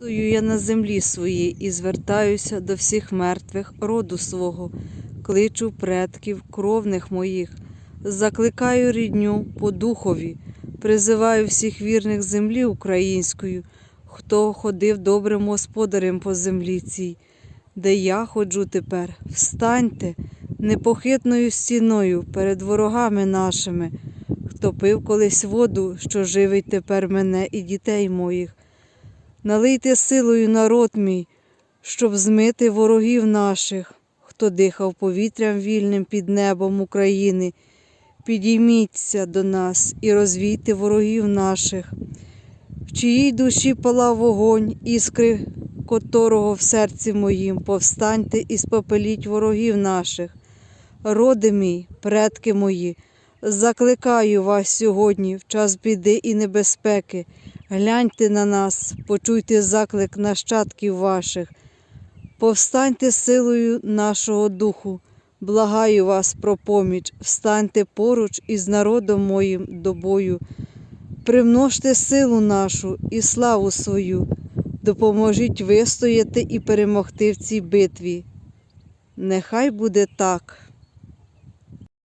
Стою я на землі своїй і звертаюся до всіх мертвих роду свого, кличу предків кровних моїх, закликаю рідню по духові, призиваю всіх вірних землі українською, хто ходив добрим господарем по землі цій, де я ходжу тепер. Встаньте непохитною стіною перед ворогами нашими, хто пив колись воду, що живить тепер мене і дітей моїх. Налийте силою народ мій, щоб змити ворогів наших, хто дихав повітрям вільним під небом України. Підійміться до нас і розвійте ворогів наших, в чиїй душі палав вогонь, іскри котрого в серці моїм, повстаньте і спопеліть ворогів наших. Роди мій, предки мої, закликаю вас сьогодні в час біди і небезпеки. Гляньте на нас, почуйте заклик нащадків ваших, повстаньте силою нашого духу, благаю вас про поміч, встаньте поруч із народом моїм до бою, примножте силу нашу і славу свою, допоможіть вистояти і перемогти в цій битві. Нехай буде так.